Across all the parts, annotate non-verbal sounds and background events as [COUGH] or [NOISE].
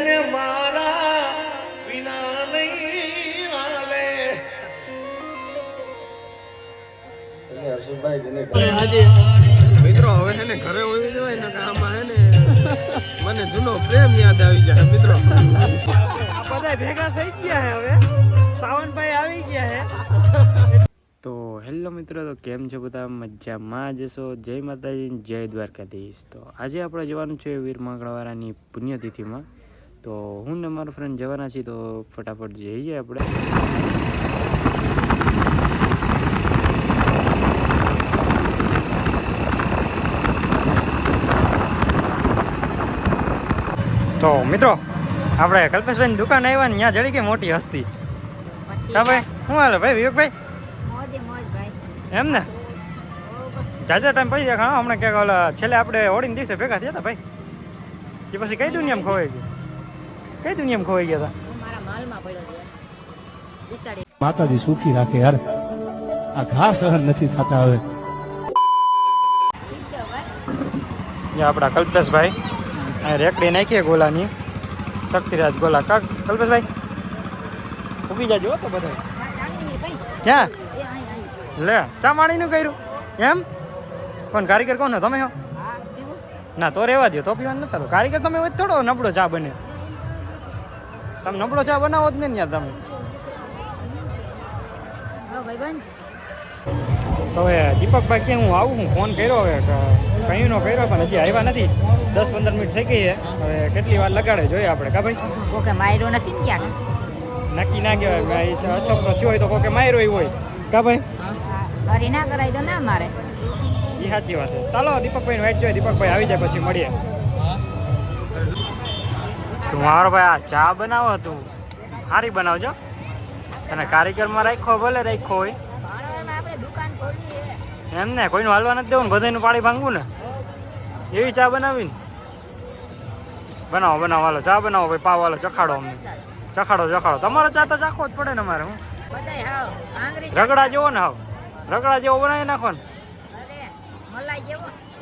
એને મારા વિના નહીં હાલે મિત્રો હવે છે ને ઘરે હોવી જવાય ને આમાં હે ને મને જૂનો પ્રેમ યાદ આવી જાય મિત્રો. બધા ભેગા થઈ ગયા હે હવે. સાવનભાઈ આવી ગયા હે. તો હેલો મિત્રો તો કેમ છો બધા? મજામાં જશો જય માતાજી જય દ્વારકાધીશ. તો આજે આપણે જવાનું છે વીર મંગળવારાની પુણ્યતિથિમાં. તો હું ને મારો ફ્રેન્ડ જવાના છીએ તો ફટાફટ જઈએ આપણે. તો મિત્રો આપણે કલ્પેશભાઈ દુકાન આવ્યા ને ત્યાં જડી કે મોટી હસ્તી? હા ભાઈ શું હાલે ભાઈ વિવેકભાઈ? એમ ને? જાજા ટાઈમ પૈસા ખાણો હમણાં ક્યાંક છેલ્લે આપણે હોળીને દિવસે ભેગા થયા હતા ભાઈ. જે પછી કઈ દુનિયામાં ખોવાઈ ગયું? કઈ દુનિયામાં ખોવાઈ ગયા હતા હું મારા માલમાં પડ્યો છે બિસાડી માતાજી સુખી રાખે યાર. આ ઘા સહન નથી થતા હવે. આપણા કલ્પેશભાઈ. આ રેકડી નાખીએ ગોલાની. શક્તિરાજ ગોલા. કા કલ્પેશભાઈ? ઉગી જાજો હો તો બધા ક્યાં? લે ચા માણીનું કર્યું? એમ? કોણ કારીગર કોણ તમે હો? ના તો રહેવા દો તો પીવાનું નતા. કારીગર તમે થોડો નબળો ચા બને. તમે નબળો ચા બનાવો જ નહીં ત્યાં તમે. તો હવે દીપકભાઈ કે હું આવું હું ફોન કર્યો હવે કહ્યું નો કર્યો પણ હજી આવ્યા નથી. દસ પંદર મિનિટ થઈ ગઈ છે. હવે કેટલી વાર લગાડે જોઈએ આપણે કા ભાઈ? કોકે માયરો નથી ને ક્યાં નક્કી ના કહેવાય ભાઈ અછપનો થયો હોય તો કોકે માયરો હોય. કા ભાઈ? અરે ના કરાય તો ના મારે. એ સાચી વાત છે. ચાલો દીપકભાઈ વાઈટ જોઈએ દીપકભાઈ આવી જાય પછી મળીએ. તું મારો ભાઈ આ ચા બનાવો તું સારી બનાવજો. અને કારીગરમાં રાખ્યો ભલે રાખ્યો હોય. એમ ને કોઈનું હાલવા નથી દેવું ને બધાનું પાણી ભાંગવું ને. એવી ચા બનાવીને. બનાવો બનાવો હાલો ચા બનાવો ભાઈ પાવ હાલો ચખાડો અમને. ચખાડો ચખાડો. તમારો ચા તો ચાખવો જ પડે ને મારે હું? રગડા જેવો ને હાવ. રગડા જેવો બનાવી નાખો ને.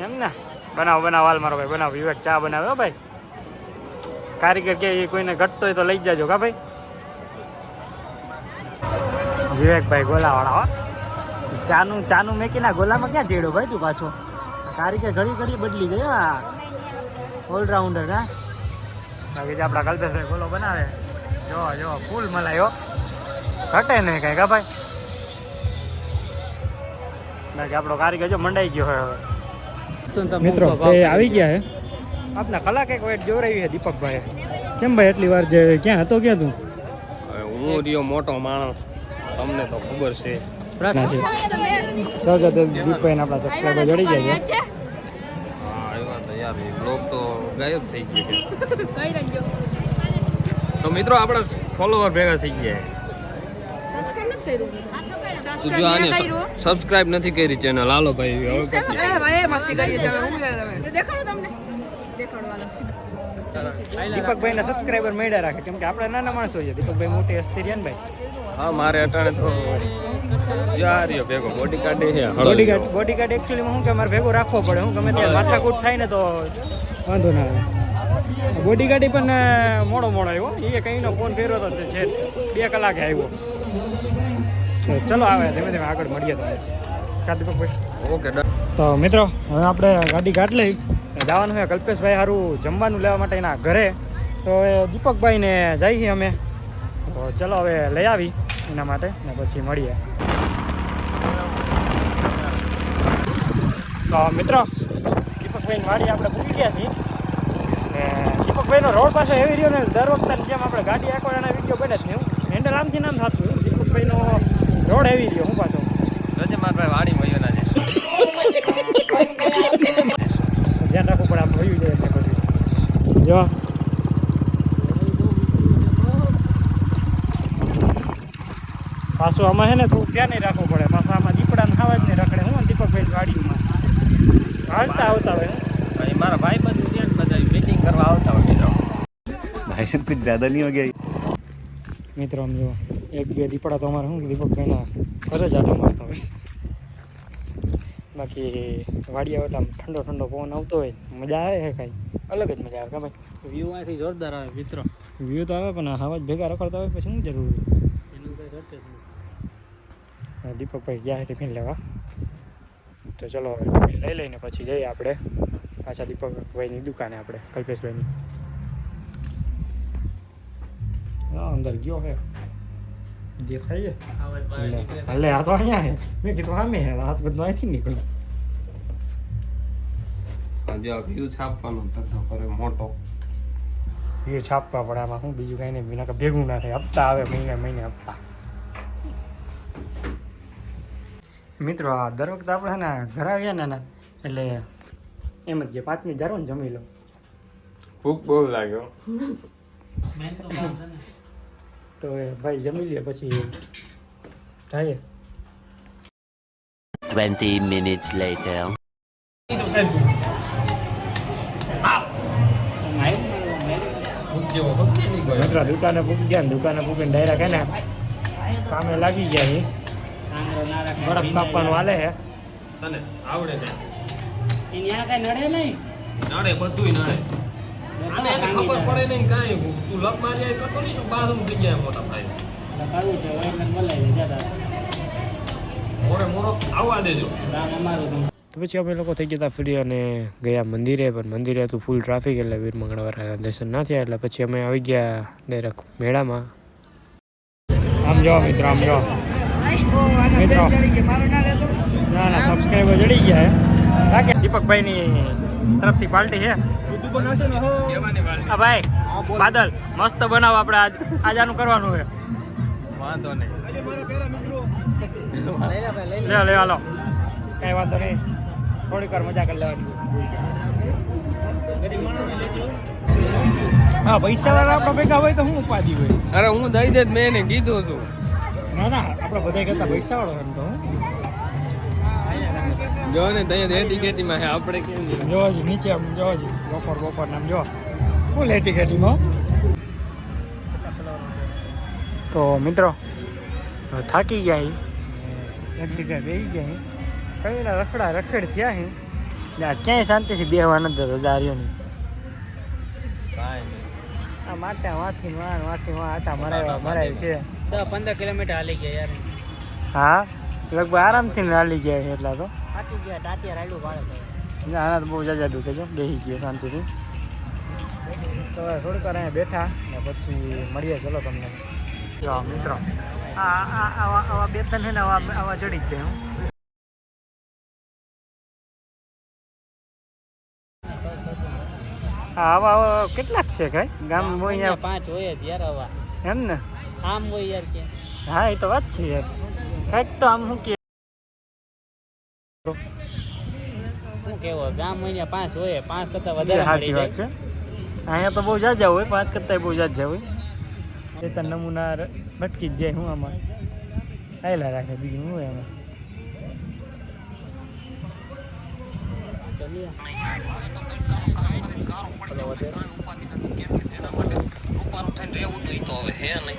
એમ ને. બનાવો બનાવો હાલ મારો ભાઈ બનાવો. વિવેક ચા બનાવ્યો ભાઈ. કારીગર કે એ કોઈને ઘટતો હોય તો લઈ જાજો, કા ભાઈ? વિવેકભાઈ ગોલાવાળા, હો. ચાનું ચાનું મેકીના ગોલામાં ક્યાં જેડો ભાઈ તું પાછો? કારીગર ઘડી ઘડી બદલી ગયો આ. ઓલરાઉન્ડર હા બાકી જે આપણા કલ્પેશભાઈ ગોલો બનાવે. જો જો, ફૂલ મલાયો ઘટે નહીં કાંઈ, કા ભાઈ? બાકી આપણો કારીગર જો મંડાઈ ગયો હવે. મિત્રો આવી ગયા હે. આપના કલાક એક વાઈટ જોરાવી છે દીપકભાઈ કેમ ભાઈ એટલી વાર જે ક્યાં હતો ક્યાં તું? હું રહ્યો મોટો માણસ. તમને તો ખબર છે. ના છે. જો જો તો દીપકભાઈ આપણા સબસ્ક્રાઈબર જડી જાય છે. હા એવા તો યાર બ્લોગ તો ગાયબ થઈ ગયો તો મિત્રો આપણે ફોલોવર ભેગા થઈ ગયા. તું સબસ્ક્રાઇબ નથી કરી ચેનલ હાલો ભાઈ. દીપકભાઈ ના સબસ્ક્રાઈબર મળ્યા રાખે કેમ કે આપણે નાના માણસો છે દીપકભાઈ મોટી હસ્તી રહ્યા ને ભાઈ? હા મારે અટાણે તો યાર ભેગો બોડી કાર્ડ છે બોડીગાર્ડ બોડીગાર્ડ એકચ્યુઅલીમાં હું કે મારે ભેગો રાખવો પડે. હું ગમે ત્યાં માથાકૂટ થાય ને તો વાંધો ના આવે. બોડીગાર્ડ પણ મોડો મોડો આવ્યો. એ કઈનો ફોન કર્યો તો છે બે કલાકે આવ્યો. તો ચલો આવે ધીમે ધીમે આગળ મળીએ તમે કા દીપકભાઈ? ઓકે તો મિત્રો હવે આપણે ગાડી કાઢ લઈ. જવાનું છે. કલ્પેશભાઈ સારું જમવાનું લેવા માટે એના ઘરે. તો એ દીપકભાઈને જઈએ અમે. તો ચલો હવે લઈ આવી એના માટે ને પછી મળીએ. તો મિત્રો દીપકભાઈની વાડી આપણે પૂરી ગયા છીએ. ને દીપકભાઈનો રોડ પાસે એવી રહ્યો ને દર વખતે જેમ આપણે ગાડી આખો એના વીડિયો બને છે હું હેન્ડલ આમથી નામ થતું દીપકભાઈનો રોડ એવી રહ્યો હું પાછો. રજે મારા ભાઈ વાડી મયુના છે. [LAUGHS] ધ્યાન રાખવું પડે આમ વયું જાય એટલે પછી. જો. પાછું આમાં છે ને થોડું ધ્યાન નહીં રાખવું પડે. પાછું આમાં દીપડા ખાવા જ નહીં રખડે. હું દીપકભાઈ ગાડીમાં. હાલતા આવતા હોય. ભાઈ મારા ભાઈ બધું ત્યાં બધા મીટિંગ કરવા આવતા હોય ભાઈ સાહેબ કુછ જ્યાદા નહીં હો ગયા મિત્રો આમ જો એક બે દીપડા તો અમારે શું દીપકભાઈના ઘરે જ આટો મારતા હોય. બાકી વાડિયા એટલે ઠંડો ઠંડો પવન આવતો હોય મજા આવે છે કાંઈ અલગ જ મજા આવે કે ભાઈ વ્યૂ અહીંથી જોરદાર આવે મિત્રો. વ્યૂ તો આવે પણ હવા જ ભેગા રખડતા હોય પછી શું જરૂર એનું કઈ ઘટે જ દીપકભાઈ ગયા ટિફિન લેવા. તો ચલો હવે ટિફિન લઈ લઈને પછી જઈએ આપણે. પાછા દીપકભાઈની દુકાને આપણે કલ્પેશભાઈની. હા અંદર ગયો હે દેખાય છે આવાજ બહાર લે નીકળે લે, આ તો અહીંયા હે મેં કીધું સામે હે હાથ બધું અહીંથી નીકળ્યો જો વ્યૂ છાપવાનો ધંધો કરે મોટો એ છાપવા પડે આમાં શું બીજું કાંઈ નહીં વિના કે ભેગું ના થાય હપ્તા આવે મહિને મહિને હપ્તા. મિત્રો આ દર વખતે આપણે ને ઘરે આવ્યા ને એટલે એમ જ જે પાંચમી જારો ને જમી લો. ભૂખ બહુ લાગ્યો [LAUGHS] તો તો ભાઈ જમી લે પછી થાય. 20 મિનિટ્સ ગયો મિત્રો દુકાને પૂકી ગયા ને દુકાને પૂકીને ડાયરા કે ને કામે લાગી ગયા છે આંગળો ના રાખે બરફ કાપવાનું હાલે છે તને આવડે ને. એની કઈ નડે નહીં. નડે બધું નડે. અને એને ખબર પડે નહીં કાંઈ. તું લપ મારી આવી કરતો નહીં તો બાથરૂમ થઈ ગયા મોટા ભાઈ. મોરે મોરો આવવા દેજો. તો. પછી અમે લોકો થઈ ગયા હતા ફ્રી અને ગયા મંદિરે પણ મંદિરે હતું ફૂલ ટ્રાફિક એટલે વીર મંગળવારના દર્શન ના થયા એટલે પછી અમે આવી ગયા ડાયરેક્ટ મેળામાં. આમ જો મિત્રો આમ જો મિત્રો. ના ના સબસ્ક્રાઈબર જડી ગયા દીપકભાઈની તરફથી પાર્ટી છે. હા. ભાઈ બાદલ મસ્ત બનાવો આપણે આજ આજ આનું કરવાનું છે. વાંધો નહીં. લે લે હાલો. કઈ વાંધો નહીં. થોડીક વાર મજા કરી લેવાની. હા પૈસા વાળા આપણા ભેગા હોય તો હું ઉપાધિ હોય? અરે હું દઈ દે મેં એને કીધું હતું. ના ના આપણે બધા કરતા પૈસા વાળો એમ તો હું. જો ને ત્યાં એટી કેટીમાં હે આપણે કેમ જોવો નીચે આમ જોવો જી બપોર બપોર નામ જો. ફૂલ લેટી કેટીમાં તો મિત્રો થાકી ગયા હી. એક જગ્યાએ બેસી ગયા હી. કઈ રખડા રખડ થયા હી. ના ક્યાંય શાંતિથી બેહવા નથી નહીં. આ માટા વાથી વાન વાથી વાન આટા મરાવ્યા મરાય છે. દસ પંદર કિલોમીટર હાલી ગયા યાર. હા? લગભગ આરામથી હાલી ગયા એટલા તો. થાકી ગયા ટાટિયા રાયડું પાડે આના તો બહુ જાજા દુખે છે. બેસી ગયો શાંતિથી. તો થોડીક વાર અહીંયા બેઠા ને પછી મળીએ ચલો તમને. મિત્રો. આવા બે ત્રણ છે ને આવા આવા ચડી જ હા. આવા આવા કેટલાક છે કઈ ગામ હોય પાંચ હોય જ યાર આવા. એમ ને? આમ હોય યાર કે. હા એ તો વાત છે યાર. કંઈક તો આમ હું કે શું કેવો ગામ હોય પાંચ હોય પાંચ કરતા વધારે સાચી વાત છે. અહીંયા તો બહુ જાજા હોય પાંચ કરતા બહુ જાજા હોય. એ તો નમૂના ભટકી જ જાય હું આમાં. આયલા રાખે બીજું શું હોય એમાં રૂપારું થઈને રહેવું હતું ઈ તો હવે હે નહીં.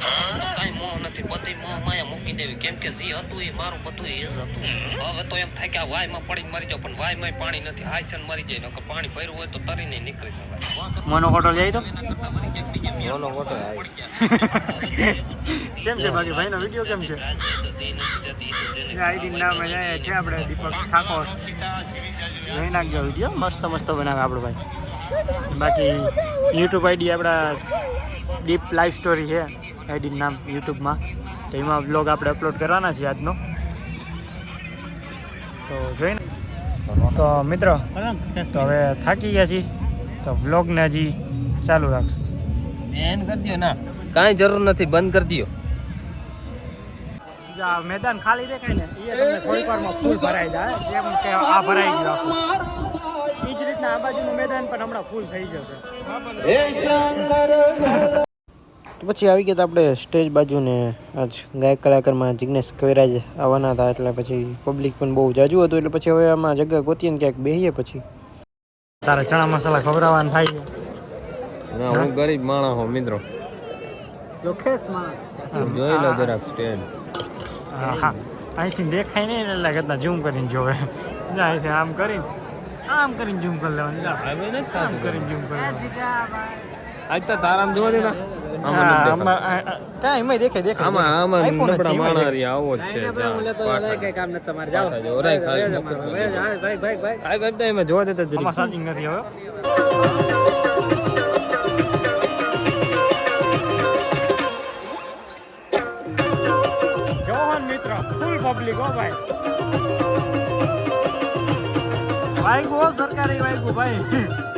કાંઈ મોહ નથી બધી મોહ માયા મૂકી દેવી. કેમ કે જે હતું એ મારું બધું એ જ હતું. હવે તો એમ થાય કે આ વાયમાં પડીને મરી જાવ પણ વાયમાં પાણી નથી. હાય છે મરી જાય નકર પાણી ભર્યું હોય તો તરીને નીકળી શકાય મોનો હોટલ જાય તો? મોનો હોટલ [LAUGHS] કેમ છે બાકી ભાઈનો વિડિયો કેમ છે? આઈડી નામ છે આપણે દીપક ઠાકોર. જોઈ નાખજો વીડિયો. મસ્ત મસ્ત બનાવે આપણો ભાઈ. બાકી યુટ્યુબ આઈડી આપણા ડીપ લાઈફ સ્ટોરી છે આઈડી નામ યુટ્યુબમાં તો એમાં બ્લોગ આપણે અપલોડ કરવાના છે આજનો. તો જોઈને તો મિત્રો તો હવે થાકી ગયા છીએ. તો બ્લોગને હજી ચાલુ રાખશું. એન કરી દો ના. કાંઈ જરૂર નથી બંધ કરી દો મેદાન ખાલી દેખાય ને એ થોડીક વારમાં ફૂલ ભરાઈ જાય. જેમ કે આ ભરાઈ ગયો આખું. એ જ રીતના આ બાજુનું મેદાન પણ હમણાં ફૂલ થઈ જશે. તો પછી આવી ગયા આપણે સ્ટેજ બાજુ ને આજ ગાયક કલાકારમાં જિગ્નેશ કવિરાજ આવવાના હતા એટલે પછી પબ્લિક પણ બહુ જાજુ હતું એટલે પછી હવે આમાં જગ્યા ગોતીએ ને ક્યાંક બેહીએ પછી. તારે ચણા મસાલા ખવડાવવાના થાય છે. ના હું ગરીબ માણસ હો મિત્રો. લોખેશ માણસ. જોઈ લો જરાક સ્ટેજ. હા હા. અહીંથી દેખાય નહીં એટલે કરતા ઝૂમ કરીને જોવે. [LAUGHS] જાય છે આમ કરીને. આમ કરીને ઝૂમ કરી લેવાનું. હવે નથી આમ. કરીને ઝૂમ કરી આજ તો તારામ જોવા. દે જોવા આમાં વાઈગુ હો સરકારી વાઈગુ ભાઈ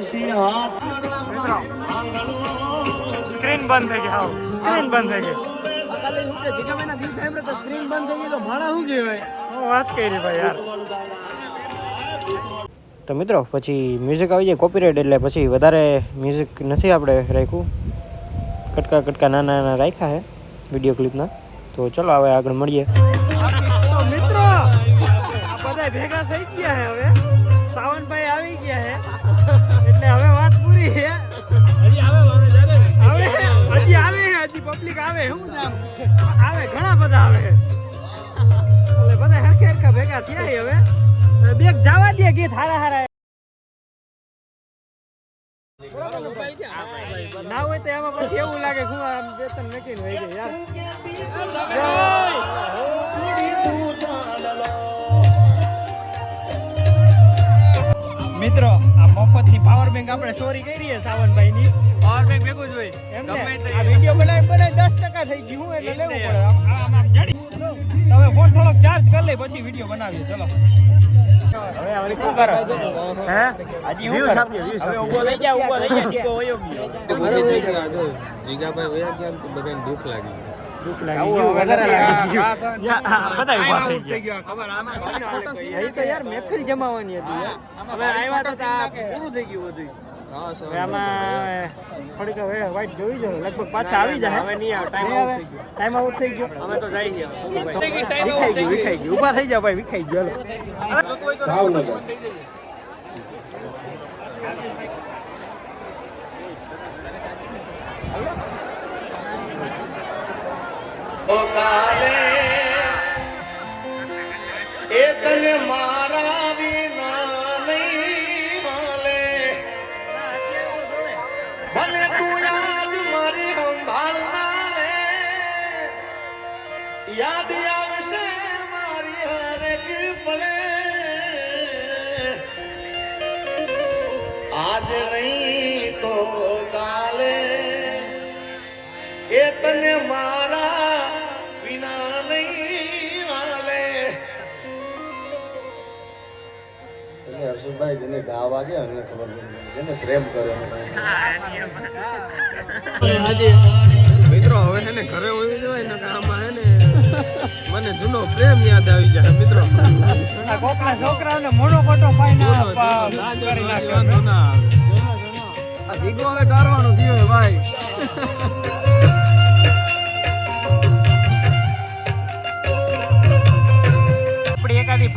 હાથ સ્ક્રીન બંધ થઈ ગઈ હા સ્ક્રીન બંધ થઈ ગઈ. સ્ક્રીન બંધ થઈ ગઈ તો માણા શું કહેવાય વાત કરી ભાઈ યાર. તો મિત્રો પછી મ્યુઝિક આવી જાય કોપીરાઇટ એટલે પછી વધારે મ્યુઝિક નથી આપણે રાખ્યું. કટકા કટકા નાના નાના રાખ્યા છે વીડિયો ક્લિપના તો ચલો હવે આગળ મળીએ. મિત્રો બધા ભેગા થઈ હવે હે. હજી આવે હજી આવે હજી પબ્લિક આવે શું જામ આવે ઘણા બધા આવે. એટલે બધા હરખે હરખા ભેગા થયા હવે. બેગ જવા દે ગીત હારા હારા. ના હોય તો એમાં પછી એવું લાગે હું આમ વેતન નક્કી હોય યાર. મિત્રો આ મફતની પાવર બેંક આપણે ચોરી કરી છે સાવનભાઈ ની પાવર બેંક ભેગું જ હોય એમ ને આ વીડિયો બનાવી બનાવી દસ ટકા થઈ ગયું હું એટલે લેવું પડે આમ જડી તમે હવે ફોન થોડોક ચાર્જ કરી લઈ પછી વીડિયો બનાવીએ ચલો જીગાભાઈ વયા ગયા ને તો બધાને દુઃખ લાગી ગયું. દુઃખ લાગી તો યાર મહેફિલ જમાવાની હતી. હવે આવ્યા તો પૂરું થઈ ગયું બધું હા, સર. હવે આમાં થોડીક હવે વાઈટ જોઈ જો લગભગ પાછા આવી જાય હવે નહીં આવે ટાઈમ આઉટ થઈ ગયો. ટાઈમ આઉટ થઈ ગયો? અમે તો જઈ ગયા. વિખાઈ ગયું ઊભા થઈ જાવ ભાઈ વિખાઈ ગયો ભાવનગર. કાલે એ તને મારા વિના નહીં હાલે ભલે તું આજ મારી સંભાળ ના લે. યાદ આવશે મારી હરેક પળે આજ નહીં તો કાલે. એ તને મારા વિના નહીં હાલે તમે હર્ષદભાઈ જેને ગાવા ગયા એને ખબર પડી જેને પ્રેમ કર્યો મિત્રો હવે છે ને ઘરે હોય જવાય ને આમાં હે ને મને જૂનો પ્રેમ યાદ આવી જાય. મિત્રો કોકના છોકરાઓને મોટો મોટો પાઈ ના કરી નાખ્યો આ જીગો હવે ટારવાનું થયું ભાઈ.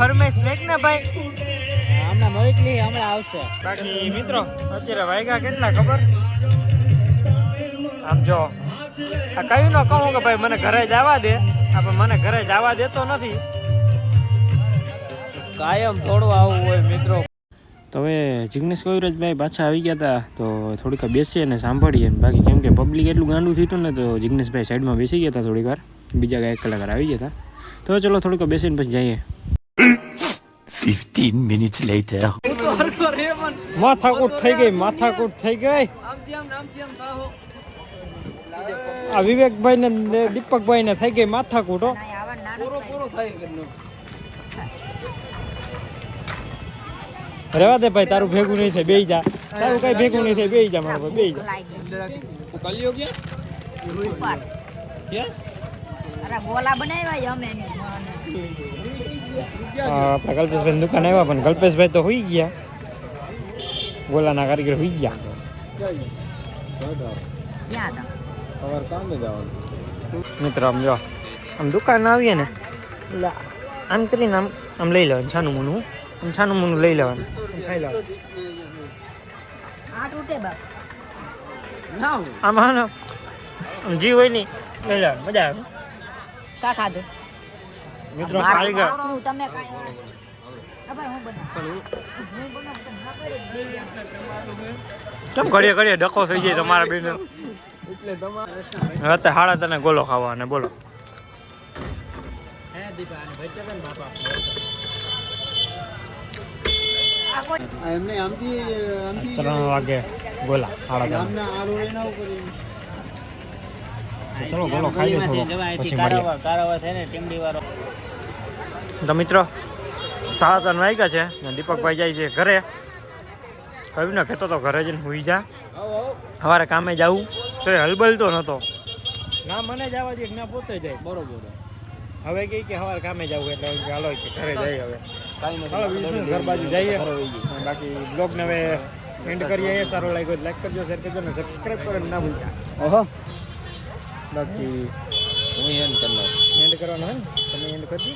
એકાદી લેખ ને ભાઈ હમણાં મોકલી હમણાં આવશે. બાકી મિત્રો અત્યારે વાયગા કેટલા ખબર? આમ જો આ કયું ન કહું કે ભાઈ મને ઘરે જવા દે આપણે મને ઘરે જવા દેતો નથી. કાયમ થોડું આવું હોય મિત્રો. તો હવે જિગ્નેશ કવિરાજભાઈ પાછા આવી ગયા હતા તો થોડીક બેસીએ અને સાંભળીએ બાકી કેમ કે પબ્લિક એટલું ગાંડું થયું હતું ને તો જિગ્નેશભાઈ સાઈડમાં બેસી ગયા હતા થોડીક વાર. બીજા એક કલાકાર આવી ગયા હતા તો ચલો થોડીક બેસીને પછી જઈએ. 15 minutes later. માથાકૂટ થઈ ગઈ માથાકૂટ થઈ ગઈ આ વિવેકભાઈ ને દીપકભાઈ ને થઈ ગઈ માથાકૂટ રેવા દે ભાઈ તારું ભેગું નહીં થાય બેઈ જા તારું કઈ ભેગું નહીં થાય બેઈ જા મારો ભાઈ બેઈ જા કલિયો ક્યાં ક્યાં? અરે ગોલા બનાવ્યા અમે. આપણા દુકાન આવ્યા, પણ કલ્પેશભાઈ તો હોઈ ગયા. ગોલાના કારીગર હોઈ ગયા. મિત્ર, આમ જો, આમ દુકાન આવીએ ને, એટલે આમ કરીને આમ આમ લઈ લેવાનું, છાનું મૂનું. આમ છાનું મૂનું લઈ લેવાનું. ખાઈ લેવાનું આમ હા જીવ હોય નહીં લઈ લેવાનું, મજા આવે. કા ખાધું? મિત્રો કારીગર તમે કેમ ઘડીએ ઘડીએ ડખો થઈ જાય તમારા બેન? એટલે તમારે હાડા તને ગોલો ખાવા ને બોલો. એમને આમથી આમથી ત્રણ વાગે ગોલા હાડા ચલો ગોલો ખાઈ લે થોડો. પછી મળીએ. કારાવા કારાવા થાય ને ટીમડી વાળો. તો મિત્રો સાડા ત્રણ વાગ્યા છે ને દીપકભાઈ જાય છે ઘરે. કહ્યું ને કહેતો તો ઘરે જઈને હુઈ જા. સવારે કામે જવું તો એ હલબલ તો નહોતો. ના મને જવા દે ના પોતે જાય. બરોબર. હવે કહે કે સવારે કામે જવું એટલે ચાલો કે ઘરે જઈએ હવે. કાંઈ ઘર બાજુ જઈએ. બાકી બ્લોગને હવે એન્ડ કરીએ. એ સારો લાગ્યો લાઈક કરજો શેર કરજો ને સબસ્ક્રાઈબ કરો ના ભૂલતા. ઓહો. બાકી હું એન્ડ કરનાર. એન્ડ કરવાનો હોય તમે એન્ડ કરજો.